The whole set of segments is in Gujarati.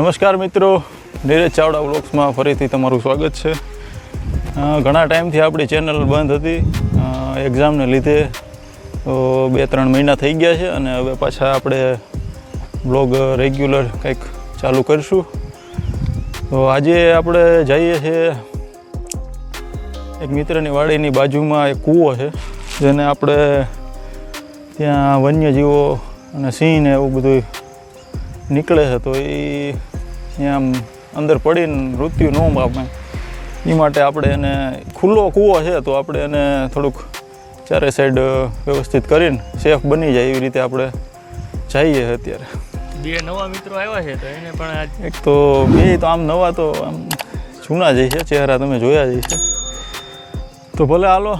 નમસ્કાર મિત્રો, નીરજ ચાવડા બ્લોગ્સમાં ફરીથી તમારું સ્વાગત છે. ઘણા ટાઈમથી આપણી ચેનલ બંધ હતી. એક્ઝામને લીધે બે ત્રણ મહિના થઈ ગયા છે અને હવે પાછા આપણે બ્લોગ રેગ્યુલર કંઈક ચાલુ કરીશું. તો આજે આપણે જઈએ છીએ એક મિત્રની વાડીની બાજુમાં એક કૂવો છે, જેને આપણે ત્યાં વન્યજીવો અને સિંહ ને એવું બધું નીકળે છે. તો એ ત્યાં આમ અંદર પડીને મૃત્યુ ન પામે. એ માટે આપણે એને ખુલ્લો કૂવો છે તો આપણે એને થોડુંક ચારે સાઈડ વ્યવસ્થિત કરીને સેફ બની જાય એવી રીતે આપણે જઈએ અત્યારે. બે નવા મિત્રો આવ્યા છે તો એને પણ એક તો બે તો આમ નવા તો આમ જૂના જઈ છે ચહેરા તમે જોયા જઈ છે તો ભલે હાલો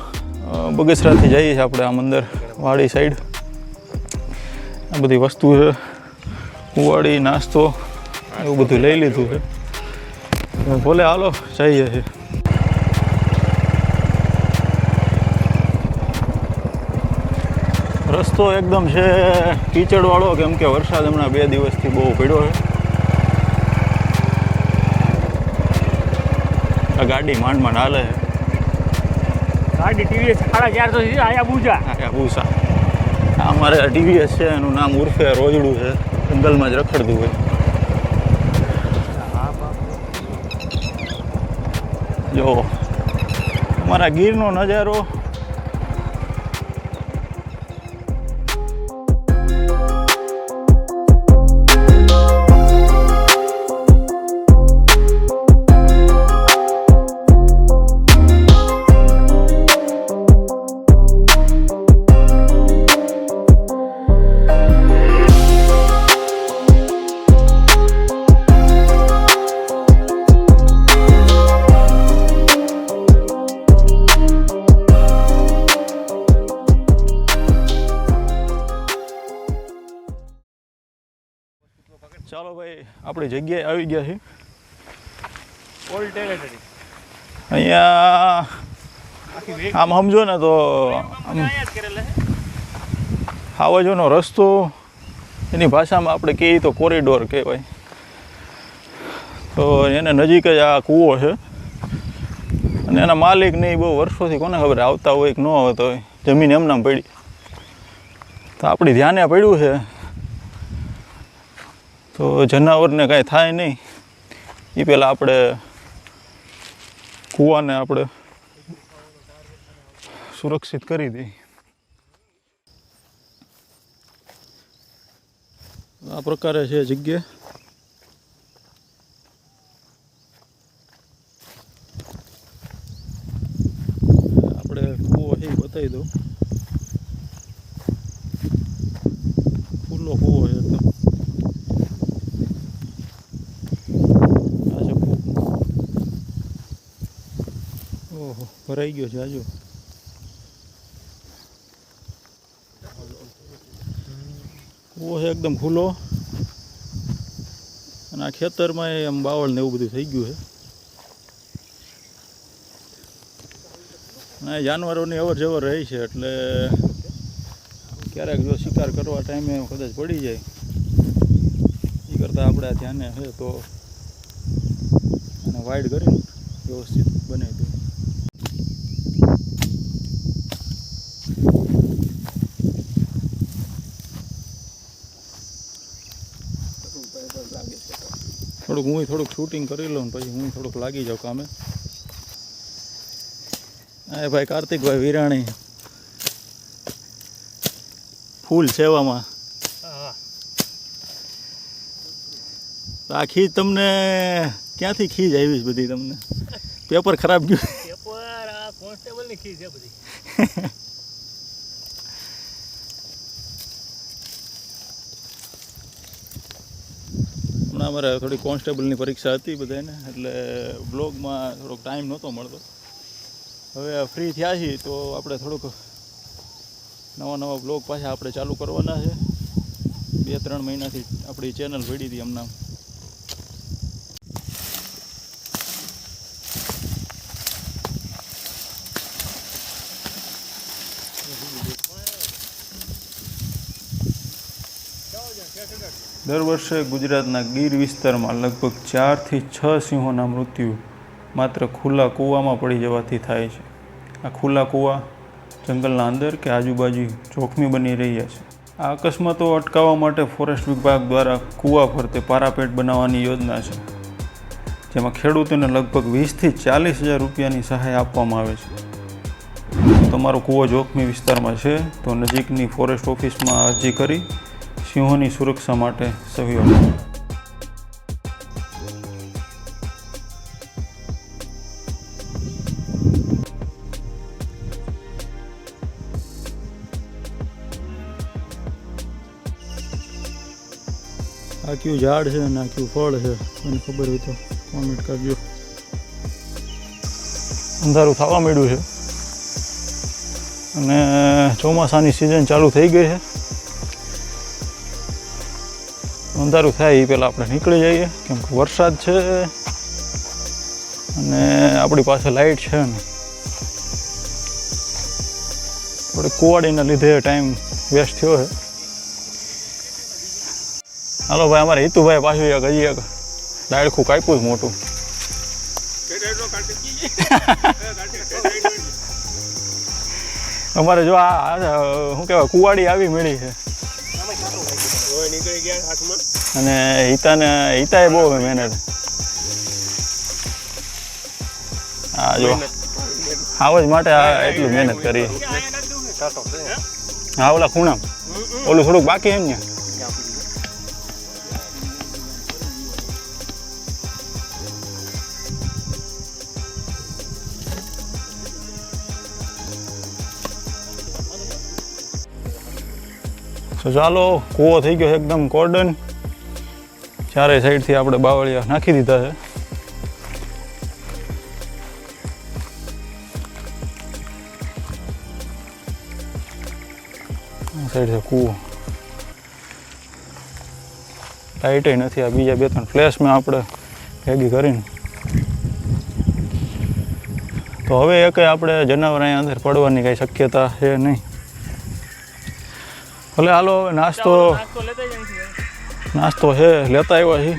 બગસરાથી જઈએ છીએ આપણે આમ અંદર વાડી સાઈડ આ બધી વસ્તુ છે. કુવાડી નાસ્તો એવું બધું લઈ લીધું છે. ભોલે હાલો જઈએ છીએ. રસ્તો એકદમ છે કીચડવાળો કેમ કે વરસાદ હમણાં બે દિવસથી બહુ પડ્યો છે. આ ગાડી માંડ માંડ હાલે છે. ગાડી ટીવીએસ સાડા ચાર તો આયા બુજા. આ ભૂસા અમારે ટીવીએસ છે એનું નામ ઉર્ફે રોજડું છે. જંગલમાં જ રખડતું હોય. જો અમારા ગીરનો નજારો આપણી જગ્યાએ આવી ગયા છે ટેરેટરી અહીંયા આમ સમજો ને તો હાવજોનો રસ્તો એની ભાષામાં આપણે કહીએ તો કોરિડોર કહેવાય. તો એને નજીક જ આ કૂવો છે. અને એના માલિક ને બહુ વર્ષોથી કોને ખબર આવતા હોય કે ન આવતા હોય જમીન એમનામ પડી. તો આપણી ધ્યાને પડ્યું છે. તો જનાવરને કાંઈ થાય નહીં. એ પહેલાં આપણે કૂવાને આપણે સુરક્ષિત કરી દઈએ. આ પ્રકારે છે જગ્યા. આપણે કૂવો એ બતાવી દઉં ખુલ્લો કૂવો છે એકદમ આ છે કૂવો ભરાઈ ગયો છે આજો કૂવો છે એકદમ ખુલ્લો. અને આ ખેતરમાં એમ બાવળ ને એવું બધું થઈ ગયું છે. આ જાનવરોની અવર જવર રહી છે, એટલે ક્યારેક જો શિકાર કરવા ટાઈમે કદાચ પડી જાય. એ કરતાં આપણે ધ્યાને છે તો અને વાઇડ કરીને વ્યવસ્થિત બનાવી દઈએ. થોડુંક હું થોડુંક શૂટિંગ કરી લઉં પછી હું થોડુંક લાગી જાઉં કામે. હા ભાઈ કાર્તિકભાઈ વિરાણી. ફૂલ સેવામાં આ ખીજ તમને ક્યાંથી ખીજ આવી બધી તમને? પેપર ખરાબ ગયું? પેપર આ કોન્સ્ટેબલની ખીજ છે બધી. હમણાં અમારે થોડી કોન્સ્ટેબલની પરીક્ષા હતી બધાને એટલે બ્લોગમાં થોડોક ટાઈમ નહોતો મળતો. હવે ફ્રી થયા છીએ તો આપણે થોડુંક નવા નવા બ્લોગ પાછા આપણે ચાલુ કરવાના છે. બે ત્રણ મહિનાથી આપણી ચેનલ પડી હતી હમણાં દર વર્ષે ગુજરાતના ગીર વિસ્તારમાં લગભગ ચારથી છ સિંહોના મૃત્યુ માત્ર ખુલ્લા કૂવામાં પડી જવાથી થાય છે. આ ખુલ્લા કૂવા જંગલના અંદર કે આજુબાજુ જોખમી બની રહ્યા છે. આ અકસ્માતો અટકાવવા માટે ફોરેસ્ટ વિભાગ દ્વારા કૂવા ફરતે પારાપેટ બનાવવાની યોજના છે, જેમાં ખેડૂતોને લગભગ વીસથી ચાલીસ હજાર રૂપિયાની સહાય આપવામાં આવે છે. તમારો કૂવો જોખમી વિસ્તારમાં છે, તો નજીકની ફોરેસ્ટ ઓફિસમાં અરજી કરી સિંહોની સુરક્ષા માટે સહયોગ. આ કયું ઝાડ છે અને આ કયું ફળ છે? મને ખબર હોય તો કોમેન્ટ કરજો. અંધારું થવા માંડ્યું છે. અને ચોમાસાની સિઝન ચાલુ થઈ ગઈ છે. અંધારું થાય એ પહેલાં આપણે નીકળી જઈએ, કેમ કે વરસાદ છે. અને આપણી પાસે લાઇટ છે ને થોડી કુવાડીના લીધે ટાઈમ વેસ્ટ થયો છે. હાલો ભાઈ, અમારે હિતુભાઈ પાછું એક હજી એક ડાયડખું કાપ્યું જ મોટું. અમારે જો આ શું કહેવાય, કુવાડી આવી મળી છે. નીકળી ગયા હાથમાં. અને હિતાને, હિતાએ બહુ મહેનત. હા જો આવજ માટે એટલું મહેનત કરી. હા, ઓલા ખૂણા. ઓલું થોડુંક બાકી એમ ને. તો ચાલો, કૂવો થઈ ગયો એકદમ કોર્ડન. ચારે સાઈડથી આપણે બાવળિયા નાખી દીધા છે. સાઈડ છે કૂવો. લાઇટે નથી, આ બીજા બે ત્રણ ફ્લેશમાં આપણે ભેગી કરીને. તો હવે એ કંઈ આપણે જનાવર અહીંયા અંદર પડવાની કાંઈ શક્યતા છે નહીં. ભલે હાલો, હવે નાસ્તો નાસ્તો છે છે લેતા આવ્યા છીએ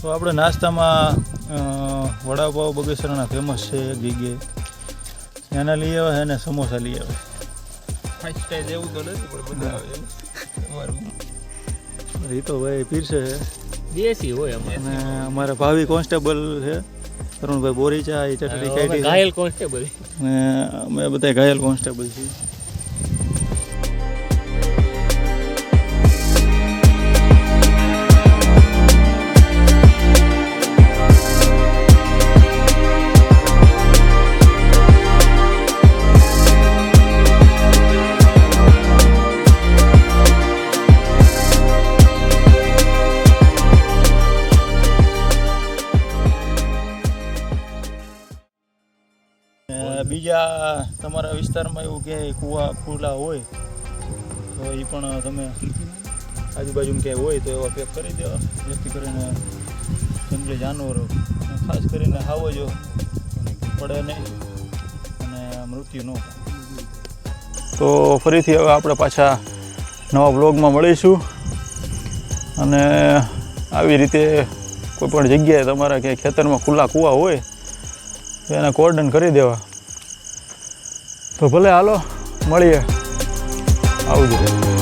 તો આપણે નાસ્તામાં વડાપાવ બગેસરાના ફેમસ છે એક જગ્યાએ એના લઈ આવે છે અને સમોસા લઈ આવે તો નથી પણ બધા આવે એ તો ભાઈ પીરસે છે. દેશી હોય અમારે. અને અમારા ભાવિ કોન્સ્ટેબલ છે. તરુણભાઈ બોરીચા એ ચટણી કાઢી. ઘાયલ કોન્સ્ટેબલ અમે બધા ઘાયલ કોન્સ્ટેબલ છીએ બીજા તમારા વિસ્તારમાં એવું કે કૂવા ખુલ્લા હોય, તો એ પણ તમે આજુબાજુમાં ક્યાંય હોય તો એવા પેક કરી દેવા. જેથી કરીને જંગલી જાનવરો ખાસ કરીને હાવો જો પડે નહીં અને મૃત્યુ ન તો ફરીથી હવે આપણે પાછા નવા બ્લોગમાં મળીશું. અને આવી રીતે કોઈ પણ જગ્યાએ તમારા ક્યાંય ખેતરમાં ખુલ્લા કૂવા હોય, તો એને કોર્ડન કરી દેવા. તો ભલે હાલો મળીએ. આવજો.